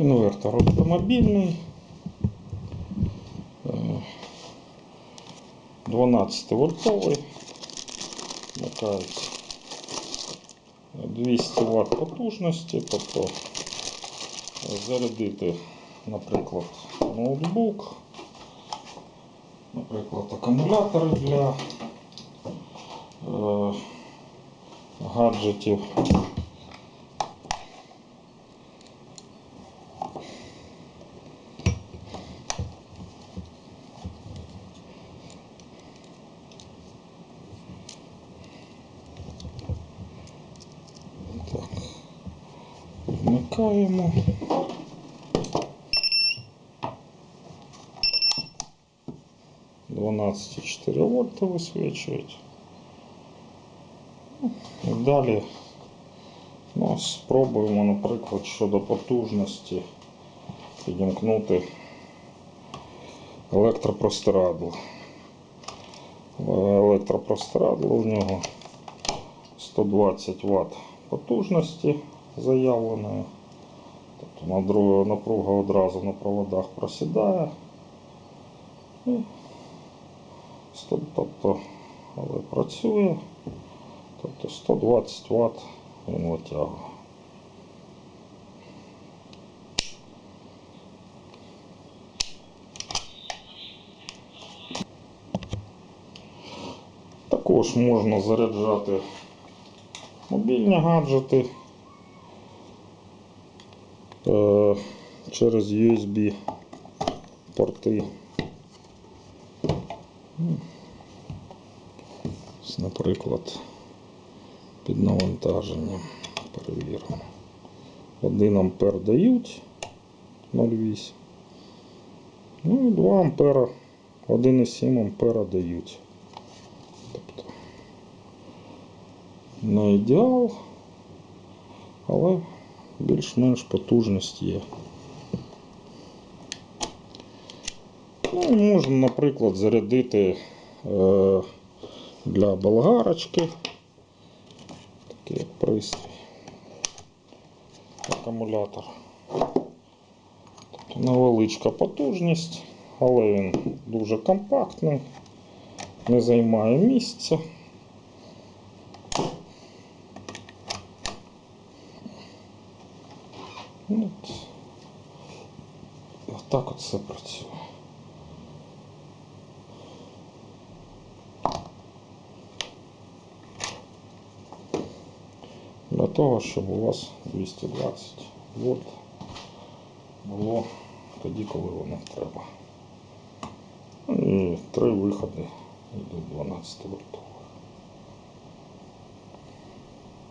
Інвертор автомобільний. Е, 12 вольтовий. Вмикається 200 Вт потужності, тобто зарядити, наприклад, ноутбук, наприклад, акумулятори для е, гаджетів. Так. Вмикаємо. Дванадцять 4 вольта висвічують. І далі ну, спробуємо, наприклад, щодо потужності підімкнути електропростирадло. Електропростирадло у нього 120 Вт потужності заявленої. Тобто на напруга одразу на проводах просідає. І сто- тобто, але працює. Тобто 120 Вт він витягує. Також можна заряджати мобільні гаджети е, через USB порти. Наприклад, під навантаженням перевіримо. 1 ампер дають 0,8. Ну і 2 ампера, 1,7 ампера дають. Тобто не ідеал, але більш-менш потужність є. Ну, можна, наприклад, зарядити е, для болгарочки. Такий пристрій. Акумулятор. Тобто невеличка потужність, але він дуже компактний, не займає місця. Ну, Отак от все працює. Для того, щоб у вас 220 вольт було тоді, коли воно треба. І три виходи йдуть 12 вольтові.